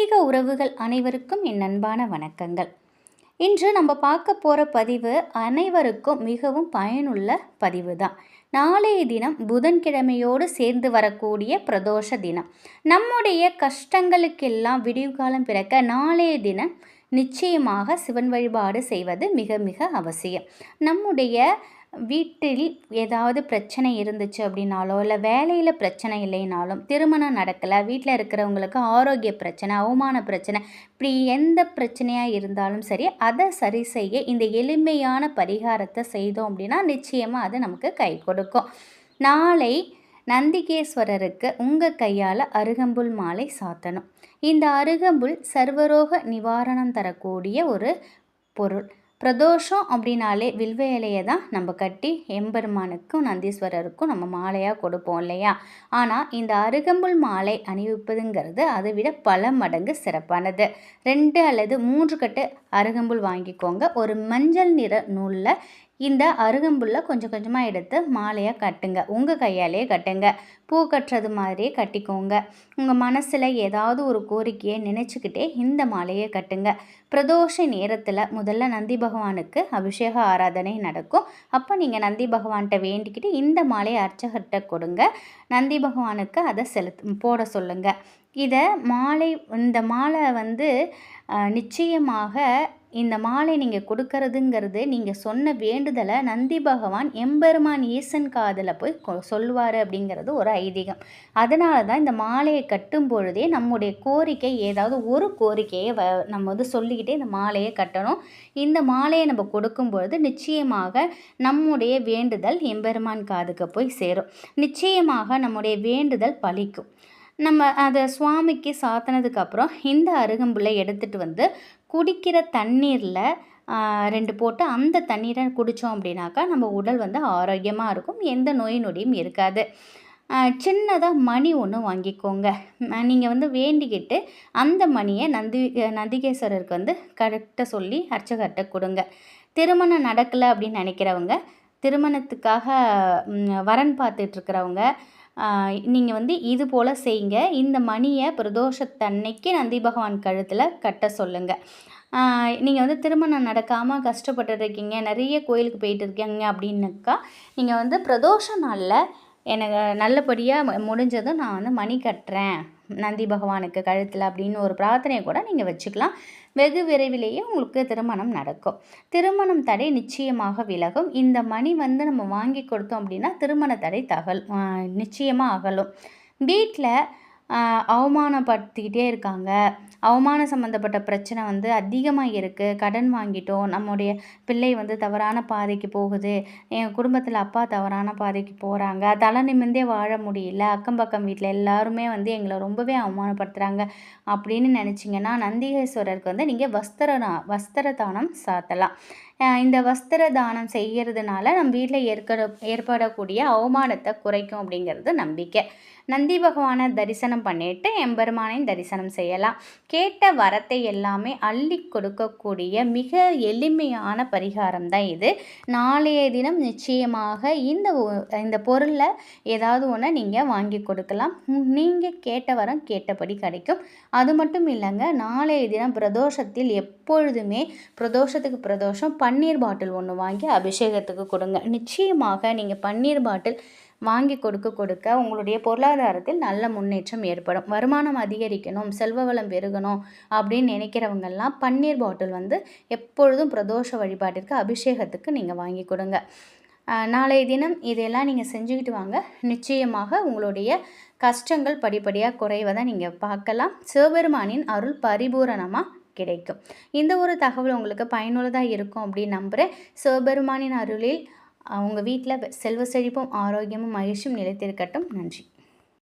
ஆன்மீக உறவுகள் அனைவருக்கும் என் அன்பான வணக்கங்கள். இன்று நம்ம பார்க்க போகிற பதிவு அனைவருக்கும் மிகவும் பயனுள்ள பதிவு தான். நாளைய தினம் புதன்கிழமையோடு சேர்ந்து வரக்கூடிய பிரதோஷ தினம். நம்முடைய கஷ்டங்களுக்கெல்லாம் விடிவுகாலம் பிறக்க நாளைய தினம் நிச்சயமாக சிவன் வழிபாடு செய்வது மிக மிக அவசியம். நம்முடைய வீட்டில் ஏதாவது பிரச்சனை இருந்துச்சு அப்படின்னாலோ இல்லை வேலையில் பிரச்சனை இல்லைனாலும் திருமணம் நடக்கலை வீட்டில் இருக்கிறவங்களுக்கு ஆரோக்கிய பிரச்சனை அவமான பிரச்சனை இப்படி எந்த பிரச்சனையாக இருந்தாலும் சரி அதை சரி செய்ய இந்த எளிமையான பரிகாரத்தை செய்தோம் அப்படின்னா நிச்சயமாக அது நமக்கு கை கொடுக்கும். நாளை நந்திகேஸ்வரருக்கு உங்கள் கையால் அருகம்புல் மாலை சாத்தணும். இந்த அருகம்புல் சர்வரோக நிவாரணம் தரக்கூடிய ஒரு பொருள். பிரதோஷம் அப்படின்னாலே வில்வ இலையை தான் நம்ம கட்டி எம்பெருமானுக்கும் நந்தீஸ்வரருக்கும் நம்ம மாலையாக கொடுப்போம் இல்லையா? ஆனால் இந்த அருகம்புல் மாலை அணிவிப்பதுங்கிறது அதை விட பல மடங்கு சிறப்பானது. ரெண்டு அல்லது மூன்று கட்டு அருகம்புல் வாங்கிக்கோங்க. ஒரு மஞ்சள் நிற நூலில் இந்த அருகம்புல்லை கொஞ்சம் கொஞ்சமாக எடுத்து மாலையாக கட்டுங்க. உங்கள் கையாலே கட்டுங்க. பூ கட்டுறது மாதிரியே கட்டிக்கோங்க. உங்கள் மனசில் ஏதாவது ஒரு கோரிக்கையை நினச்சிக்கிட்டே இந்த மாலையை கட்டுங்க. பிரதோஷ நேரத்தில் முதல்ல நந்தி பகவானுக்கு அபிஷேக ஆராதனை நடக்கும். அப்போ நீங்கள் நந்தி பகவான்கிட்ட வேண்டிக்கிட்டு இந்த மாலையை அர்ச்சகர்கிட்ட கொடுங்க. நந்தி பகவானுக்கு அதை செலுத்து போட சொல்லுங்கள் இதை மாலை இந்த மாலை வந்து நிச்சயமாக இந்த மாலை நீங்கள் கொடுக்கறதுங்கிறது நீங்கள் சொன்ன வேண்டுதலை நந்தி பகவான் எம்பெருமான் ஈசன் காதில் போய் சொல்லுவார் அப்படிங்கிறது ஒரு ஐதீகம். அதனால தான் இந்த மாலையை கட்டும் பொழுதே நம்முடைய கோரிக்கை ஏதாவது ஒரு கோரிக்கையை வ நம்ம வந்து சொல்லிக்கிட்டே இந்த மாலையை கட்டணும். இந்த மாலையை நம்ம கொடுக்கும் பொழுது நிச்சயமாக நம்முடைய வேண்டுதல் எம்பெருமான் காதுக்கு போய் சேரும். நிச்சயமாக நம்முடைய வேண்டுதல் பலிக்கும். நம்ம அதை சுவாமிக்கு சாத்தினதுக்கப்புறம் இந்த அருகம்புல்லை எடுத்துகிட்டு வந்து குடிக்கிற தண்ணீரில் ரெண்டு போட்டு அந்த தண்ணீரை குடித்தோம் அப்படின்னாக்கா நம்ம உடல் வந்து ஆரோக்கியமாக இருக்கும். எந்த நோய் நொடியும் இருக்காது. சின்னதாக மணி ஒன்று வாங்கிக்கோங்க. நீங்கள் வந்து வேண்டிக்கிட்டு அந்த மணியை நந்தி நந்திகேஸ்வரருக்கு வந்து கரெக்டாக சொல்லி அர்ச்சகர்கிட்ட கொடுங்க. திருமணம் நடக்கலை அப்படின்னு நினைக்கிறவங்க திருமணத்துக்காக வரன் பார்த்துட்ருக்கிறவங்க நீங்கள் வந்து இது போல் செய்யுங்க. இந்த மணியை பிரதோஷத்தன்னைக்கு நந்தி பகவான் கழுத்தில் கட்ட சொல்லுங்கள் நீங்கள் வந்து திருமணம் நடக்காமல் கஷ்டப்பட்டுருக்கீங்க நிறைய கோயிலுக்கு போயிட்டு இருக்கீங்க அப்படின்னாக்கா நீங்கள் வந்து பிரதோஷ நாளில் எனக்கு நல்லபடியாக முடிஞ்சதும் நான் வந்து மணி கட்டுறேன். நந்தி பகவானுக்கு கழுத்தில் அப்படின்னு ஒரு பிரார்த்தனையை கூட நீங்கள் வச்சுக்கலாம். வெகு விரைவிலேயே உங்களுக்கு திருமணம் நடக்கும். திருமணம் தடை நிச்சயமாக விலகும். இந்த மணி வந்து நம்ம வாங்கி கொடுத்தோம் அப்படின்னா திருமண தடை தகல் நிச்சயமாக அகலும். வீட்டில் அவமானப்படுத்திக்கிட்டே இருக்காங்க. அவமானம் சம்மந்தப்பட்ட பிரச்சனை வந்து அதிகமாக இருக்குது கடன் வாங்கிட்டோம். நம்முடைய பிள்ளை வந்து தவறான பாதைக்கு போகுது. என் குடும்பத்தில் அப்பா தவறான பாதைக்கு போகிறாங்க தலை நிமிர்ந்தே வாழ முடியல. அக்கம் பக்கம் வீட்டில் எல்லாருமே வந்து எங்களை ரொம்பவே அவமானப்படுத்துகிறாங்க அப்படின்னு நினச்சிங்கன்னா நந்திகேஸ்வரருக்கு வந்து நீங்கள் வஸ்திர வஸ்திர தானம் சாத்தலாம். இந்த வஸ்திர தானம் செய்கிறதுனால நம்ம வீட்டில் ஏற்க ஏற்படக்கூடிய அவமானத்தை குறைக்கும் அப்படிங்கிறது நம்பிக்கை. நந்தி பகவானை தரிசனம் பண்ணிட்டு எம்பெருமானையும் தரிசனம் செய்யலாம். கேட்ட வரத்தை எல்லாமே அள்ளி கொடுக்கக்கூடிய மிக எளிமையான பரிகாரம் தான் இது. நாளைய தினம் நிச்சயமாக இந்த இந்த பொருளை ஏதாவது ஒன்று நீங்கள் வாங்கி கொடுக்கலாம். நீங்கள் கேட்ட வரம் கேட்டபடி கிடைக்கும். அது மட்டும் இல்லைங்க நாளைய தினம் பிரதோஷத்தில் எப்பொழுதுமே பிரதோஷத்துக்கு பிரதோஷம் ப பன்னீர் பாட்டில் ஒன்று வாங்கி அபிஷேகத்துக்கு கொடுங்க. நிச்சயமாக நீங்கள் பன்னீர் பாட்டில் வாங்கி கொடுக்க கொடுக்க உங்களுடைய பொருளாதாரத்தில் நல்ல முன்னேற்றம் ஏற்படும். வருமானம் அதிகரிக்கணும் செல்வ வளம் பெருகணும் அப்படின்னு நினைக்கிறவங்கெல்லாம் பன்னீர் பாட்டில் வந்து எப்பொழுதும் பிரதோஷ வழிபாட்டிற்கு அபிஷேகத்துக்கு நீங்கள் வாங்கி கொடுங்க. நாளைய தினம் இதையெல்லாம் நீங்கள் செஞ்சுக்கிட்டு வாங்க. நிச்சயமாக உங்களுடைய கஷ்டங்கள் படிப்படியாக குறைவதை நீங்கள் பார்க்கலாம். சிவபெருமானின் அருள் பரிபூரணமாக கிடைக்கும். இந்த ஒரு தகவல் உங்களுக்கு பயனுள்ளதாக இருக்கும் அப்படின்னு நம்புகிறேன் சிவபெருமானின் அருளில் அவங்க வீட்டில் செல்வ செழிப்பும் ஆரோக்கியமும் மகிழ்ச்சியும் நிலைத்திருக்கட்டும். நன்றி.